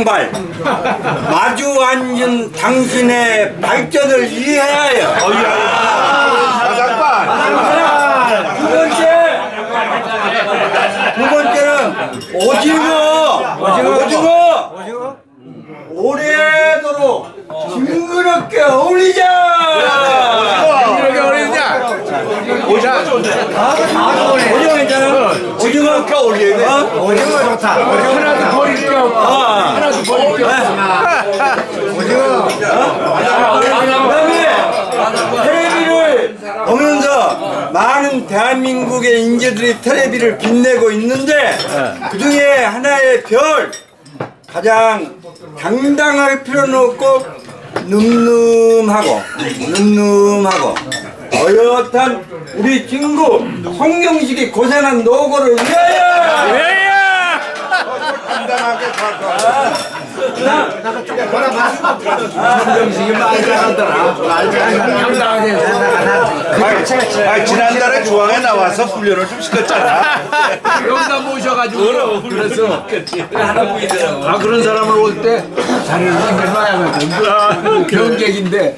발 마주 앉은 당신의 발전을 위하여. 가장반 두 번째. 두 번째는 오징어. 오징어. 오징어. 오래도록 징그럽게 어울리자. 이렇게 어리냐? 오징어 괜찮아? 오징어 어울려야 돼 오징어 좋다 하나도 버릴 게 없고 아. 하나도 버릴 게 없어 오징어 테레비를 보면서 많은 대한민국의 인재들이 테레비를 빛내고 있는데 그 중에 하나의 별 가장 당당할 필요는 없고 늠름하고 늠름하고 어엿한 우리 친구 송경식이 고생한 노고를 위하여 간단하게 정식이 말 잘하더라 아, 지난달에 중앙에 나와서 훈련을 좀 시켰잖아. 여기다 모셔가지고 그래서 아 그런 사람을 올 때 자리를 챙겨놔야 거든 병객인데